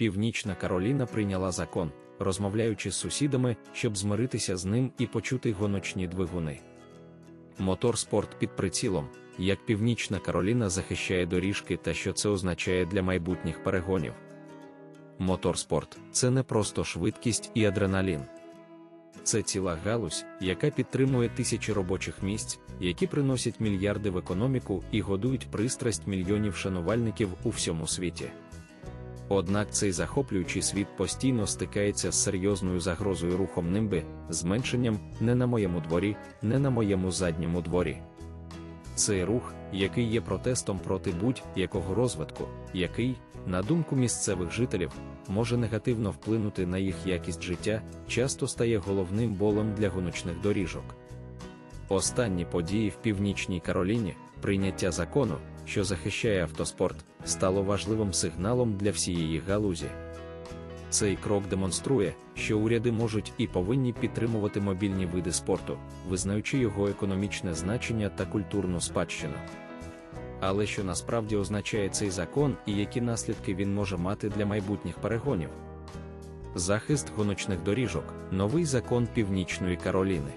Північна Кароліна прийняла закон, розмовляючи з сусідами, щоб змиритися з ним і почути гоночні двигуни. Моторспорт під прицілом, як Північна Кароліна захищає доріжки та що це означає для майбутніх перегонів. Моторспорт це не просто швидкість і адреналін. Це ціла галузь, яка підтримує тисячі робочих місць, які приносять мільярди в економіку і годують пристрасть мільйонів шанувальників у всьому світі. Однак цей захоплюючий світ постійно стикається з серйозною загрозою рухом нимби, зменшенням не на моєму дворі, не на моєму задньому дворі. Цей рух, який є протестом проти будь-якого розвитку, який, на думку місцевих жителів, може негативно вплинути на їх якість життя, часто стає головним болем для гоночних доріжок. Останні події в Північній Кароліні, прийняття закону, що захищає автоспорт, стало важливим сигналом для всієї галузі. Цей крок демонструє, що уряди можуть і повинні підтримувати мобільні види спорту, визнаючи його економічне значення та культурну спадщину. Але що насправді означає цей закон і які наслідки він може мати для майбутніх перегонів? Захист гоночних доріжок, новий закон Північної Кароліни.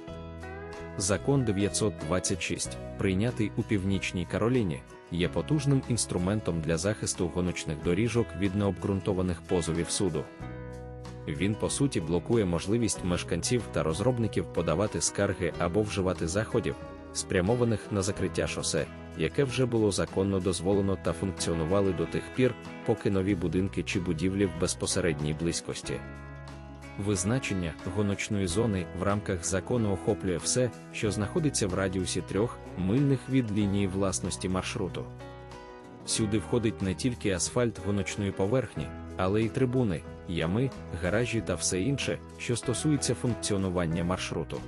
Закон 926, прийнятий у Північній Кароліні, є потужним інструментом для захисту гоночних доріжок від необґрунтованих позовів суду. Він, по суті, блокує можливість мешканців та розробників подавати скарги або вживати заходів, спрямованих на закриття шосе, яке вже було законно дозволено та функціонували до тих пір, поки нові будинки чи будівлі в безпосередній близькості. Визначення гоночної зони в рамках закону охоплює все, що знаходиться в радіусі трьох мильних від лінії власності маршруту. Сюди входить не тільки асфальт гоночної поверхні, але й трибуни, ями, гаражі та все інше, що стосується функціонування маршруту.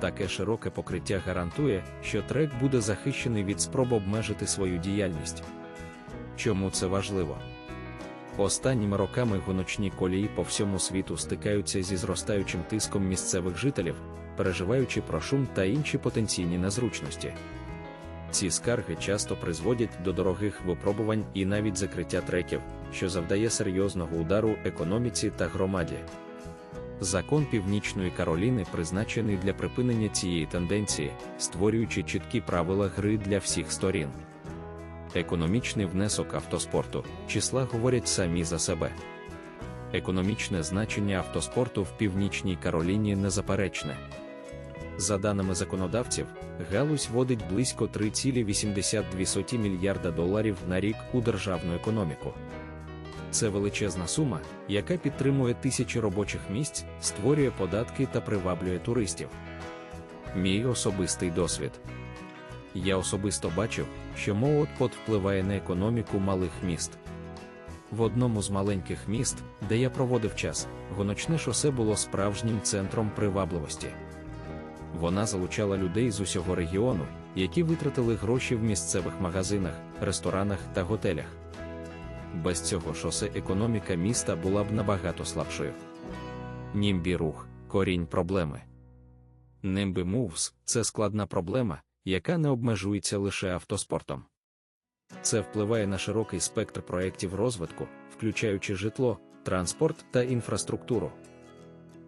Таке широке покриття гарантує, що трек буде захищений від спроб обмежити свою діяльність. Чому це важливо? Останніми роками гоночні колії по всьому світу стикаються зі зростаючим тиском місцевих жителів, переживаючи про шум та інші потенційні незручності. Ці скарги часто призводять до дорогих випробувань і навіть закриття треків, що завдає серйозного удару економіці та громаді. Закон Північної Кароліни призначений для припинення цієї тенденції, створюючи чіткі правила гри для всіх сторін. Економічний внесок автоспорту числа говорять самі за себе. Економічне значення автоспорту в Північній Кароліні незаперечне. За даними законодавців, галузь водить близько 3,82 мільярда доларів на рік у державну економіку. Це величезна сума, яка підтримує тисячі робочих місць, створює податки та приваблює туристів. Мій особистий досвід. Я особисто бачив, що молодпот впливає на економіку малих міст. В одному з маленьких міст, де я проводив час, гоночне шосе було справжнім центром привабливості. Вона залучала людей з усього регіону, які витратили гроші в місцевих магазинах, ресторанах та готелях. Без цього шосе економіка міста була б набагато слабшою. Німбі рух корінь проблеми. Німбі Moves – це складна проблема, яка не обмежується лише автоспортом. Це впливає на широкий спектр проєктів розвитку, включаючи житло, транспорт та інфраструктуру.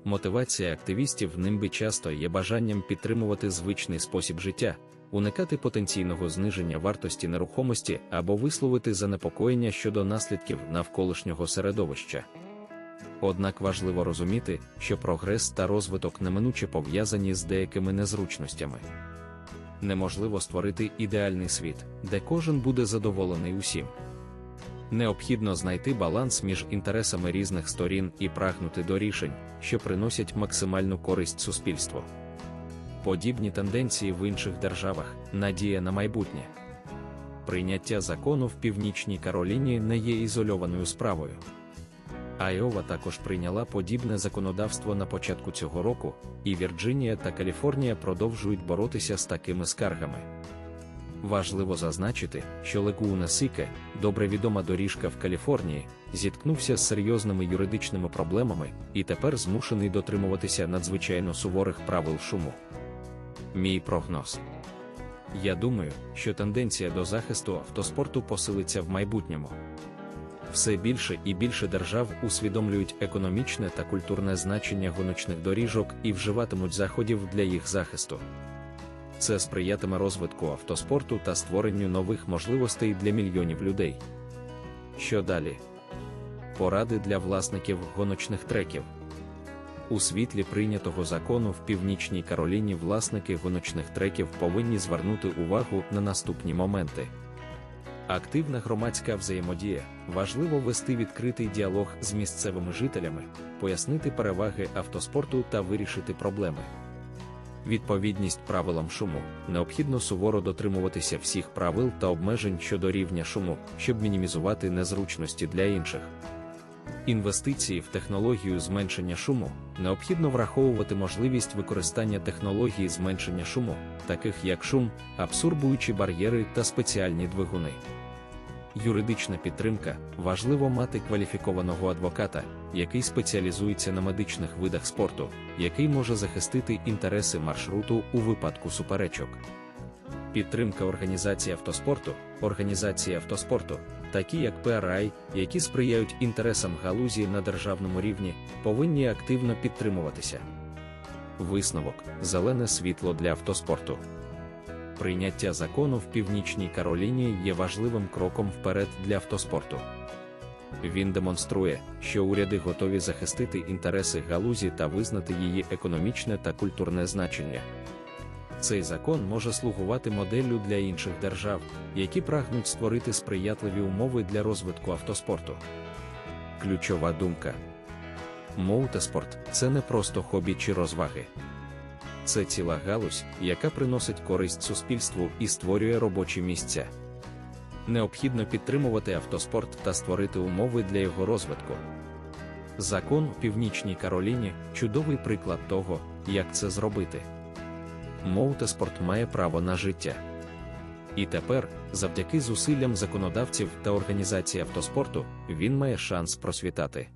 Мотивація активістів в нимби часто є бажанням підтримувати звичний спосіб життя, уникати потенційного зниження вартості нерухомості або висловити занепокоєння щодо наслідків навколишнього середовища. Однак важливо розуміти, що прогрес та розвиток неминуче пов'язані з деякими незручностями. Неможливо створити ідеальний світ, де кожен буде задоволений усім. Необхідно знайти баланс між інтересами різних сторін і прагнути до рішень, що приносять максимальну користь суспільству. Подібні тенденції в інших державах надія на майбутнє. Прийняття закону в Північній Кароліні не є ізольованою справою. Айова також прийняла подібне законодавство на початку цього року, і Вірджинія та Каліфорнія продовжують боротися з такими скаргами. Важливо зазначити, що Лекуна Сіке, добре відома доріжка в Каліфорнії, зіткнувся з серйозними юридичними проблемами і тепер змушений дотримуватися надзвичайно суворих правил шуму. Мій прогноз. Я думаю, що тенденція до захисту автоспорту посилиться в майбутньому. Все більше і більше держав усвідомлюють економічне та культурне значення гоночних доріжок і вживатимуть заходів для їх захисту. Це сприятиме розвитку автоспорту та створенню нових можливостей для мільйонів людей. Що далі? Поради для власників гоночних треків. У світлі прийнятого закону в Північній Кароліні власники гоночних треків повинні звернути увагу на наступні моменти. Активна громадська взаємодія важливо вести відкритий діалог з місцевими жителями, пояснити переваги автоспорту та вирішити проблеми. Відповідність правилам шуму необхідно суворо дотримуватися всіх правил та обмежень щодо рівня шуму, щоб мінімізувати незручності для інших. Інвестиції в технологію зменшення шуму необхідно враховувати можливість використання технології зменшення шуму, таких як шум, абсорбуючі бар'єри та спеціальні двигуни. Юридична підтримка важливо мати кваліфікованого адвоката, який спеціалізується на медичних видах спорту, який може захистити інтереси маршруту у випадку суперечок. Підтримка організації автоспорту, організації автоспорту, такі як PRI, які сприяють інтересам галузі на державному рівні, повинні активно підтримуватися. Висновок зелене світло для автоспорту. Прийняття закону в Північній Кароліні є важливим кроком вперед для автоспорту. Він демонструє, що уряди готові захистити інтереси галузі та визнати її економічне та культурне значення. Цей закон може слугувати моделлю для інших держав, які прагнуть створити сприятливі умови для розвитку автоспорту. Ключова думка: Моутеспорт це не просто хобі чи розваги. Це ціла галузь, яка приносить користь суспільству і створює робочі місця. Необхідно підтримувати автоспорт та створити умови для його розвитку. Закон у Північній Кароліні чудовий приклад того, як це зробити. Моутеспорт має право на життя. І тепер, завдяки зусиллям законодавців та організації автоспорту, він має шанс просвітати.